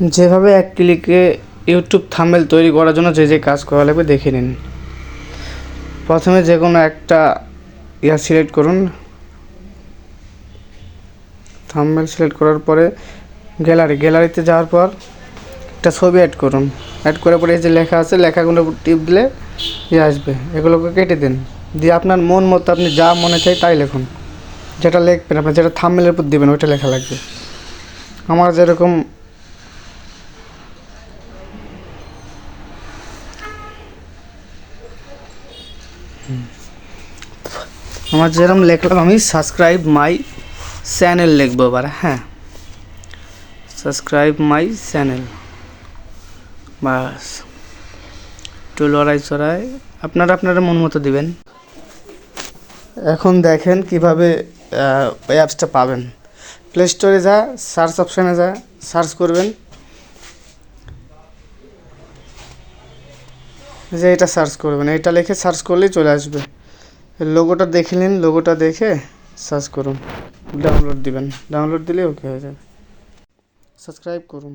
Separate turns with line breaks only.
যেভাবে এক ক্লিকে YouTube thumbnail তৈরি করার জন্য যে যে কাজ করা লাগবে দেখে নিন। প্রথমে যে কোনো একটা ইয়া সিলেক্ট করুন। থাম্বেল সিলেক্ট করার পরে গ্যালারি, গ্যালারিতে যাওয়ার পর একটা ছবি অ্যাড করুন। অ্যাড করার পরে এই যে লেখা আছে, লেখাগুলো টিপ দিলে ইয়ে আসবে। এগুলোকে কেটে দিন। দিয়ে আপনার মন মতো আপনি যা মনে চাই তাই লিখুন। যেটা লিখবেন আপনি যেটা থাম্বেলের উপর দিবেন, ওইটা লেখা লাগবে। আমার যেরকম আমার যেরকম লিখলাম, আমি সাবস্ক্রাইব মাই চ্যানেল লিখব এবার হ্যাঁ। সাবস্ক্রাইব মাই চ্যানেল বাস। একটু লড়াই চড়াই, আপনারা আপনারা মন মতো দিবেন। এখন দেখেন কীভাবে অ্যাপসটা পাবেন। প্লে স্টোরে যা সার্চ অপশানে যা সার্চ করবেন। যে এটা সার্চ করবেন, এটা লিখে সার্চ করলেই চলে আসবে। লোগোটা দেখে নিন লোগোটা দেখে সার্চ করুন। ডাউনলোড দিবেন ডাউনলোড দিলে ওকে হয়ে যাবে। সাবস্ক্রাইব করুন।